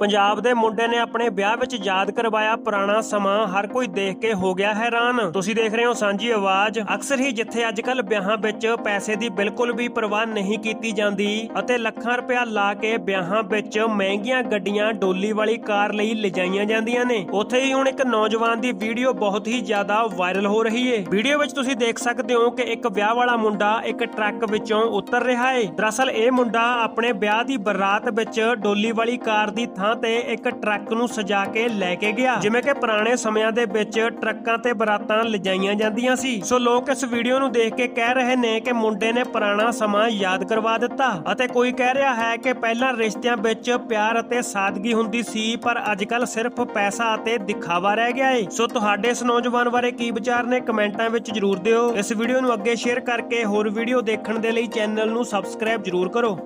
ਪੰਜਾਬ ਦੇ ਮੁੰਡੇ ਨੇ ਆਪਣੇ ਵਿਆਹ ਵਿੱਚ ਯਾਦ ਕਰਵਾਇਆ ਪੁਰਾਣਾ ਸਮਾਂ, ਹਰ ਕੋਈ ਦੇਖ ਕੇ ਹੋ ਗਿਆ ਹੈਰਾਨ। ਤੁਸੀਂ ਦੇਖ ਰਹੇ ਹੋ ਸਾਂਝੀ ਆਵਾਜ਼। ਅਕਸਰ ਹੀ ਜਿੱਥੇ ਅੱਜਕੱਲ ਵਿਆਹਾਂ ਵਿੱਚ ਪੈਸੇ ਦੀ ਬਿਲਕੁਲ ਵੀ ਪਰਵਾਹ ਨਹੀਂ ਕੀਤੀ ਜਾਂਦੀ ਅਤੇ ਲੱਖਾਂ ਰੁਪਇਆ ਲਾ ਕੇ ਵਿਆਹਾਂ ਵਿੱਚ ਮਹਿੰਗੀਆਂ ਗੱਡੀਆਂ, ਡੋਲੀ ਵਾਲੀ ਕਾਰ ਲਈ ਲਿਜਾਈਆਂ ਜਾਂਦੀਆਂ ਨੇ। ਉੱਥੇ ਹੀ ਹੁਣ ਇੱਕ ਨੌਜਵਾਨ ਦੀ ਵੀਡੀਓ ਬਹੁਤ ਹੀ ਜ਼ਿਆਦਾ ਵਾਇਰਲ ਹੋ ਰਹੀ ਏ। ਵੀਡੀਓ ਵਿੱਚ ਤੁਸੀਂ ਦੇਖ ਸਕਦੇ ਹੋ ਕਿ ਇੱਕ ਵਿਆਹ ਵਾਲਾ ਮੁੰਡਾ ਇੱਕ ਟਰੱਕ ਵਿੱਚੋਂ ਉਤਰ ਰਿਹਾ ਏ। ਦਰਅਸਲ ਇਹ ਮੁੰਡਾ ਆਪਣੇ ਵਿਆਹ ਦੀ ਬਰਾਤ ਵਿੱਚ ਡੋਲੀ ਵਾਲੀ ਕਾਰ ਦੀ ਥਾਂ ਤੇ ਇੱਕ ਟਰੱਕ ਨੂੰ ਸਜਾ ਕੇ ਲੈ ਕੇ ਗਿਆ। ਜਿਵੇਂ ਕਿ ਪੁਰਾਣੇ ਸਮਿਆਂ ਦੇ ਵਿੱਚ ਟਰੱਕਾਂ ਤੇ ਬਰਾਤਾਂ ਲਿਜਾਈਆਂ ਜਾਂਦੀਆਂ ਸੀ। ਸੋ ਲੋਕ ਇਸ ਵੀਡੀਓ ਨੂੰ ਦੇਖ ਕੇ ਕਹਿ ਰਹੇ ਨੇ ਕਿ ਮੁੰਡੇ ਨੇ ਪੁਰਾਣਾ ਸਮਾਂ ਯਾਦ ਕਰਵਾ ਦਿੱਤਾ ਅਤੇ ਕੋਈ ਕਹਿ ਰਿਹਾ ਹੈ ਕਿ ਪਹਿਲਾਂ ਰਿਸ਼ਤਿਆਂ ਵਿੱਚ ਪਿਆਰ ਅਤੇ ਸਾਦਗੀ ਹੁੰਦੀ ਸੀ, ਪਰ ਅੱਜਕੱਲ ਸਿਰਫ ਪੈਸਾ ਅਤੇ ਦਿਖਾਵਾ ਰਹਿ ਗਿਆ ਏ। ਸੋ ਤੁਹਾਡੇ ਇਸ ਨੌਜਵਾਨ ਬਾਰੇ ਕੀ ਵਿਚਾਰ ਨੇ ਕਮੈਂਟਾਂ ਵਿੱਚ ਜਰੂਰ ਦਿਓ। ਇਸ ਵੀਡੀਓ ਨੂੰ ਅੱਗੇ ਸ਼ੇਅਰ ਕਰਕੇ ਹੋਰ ਵੀਡੀਓ ਦੇਖਣ ਦੇ ਲਈ ਚੈਨਲ ਨੂੰ ਸਬਸਕ੍ਰਾਈਬ ਜਰੂਰ ਕਰੋ।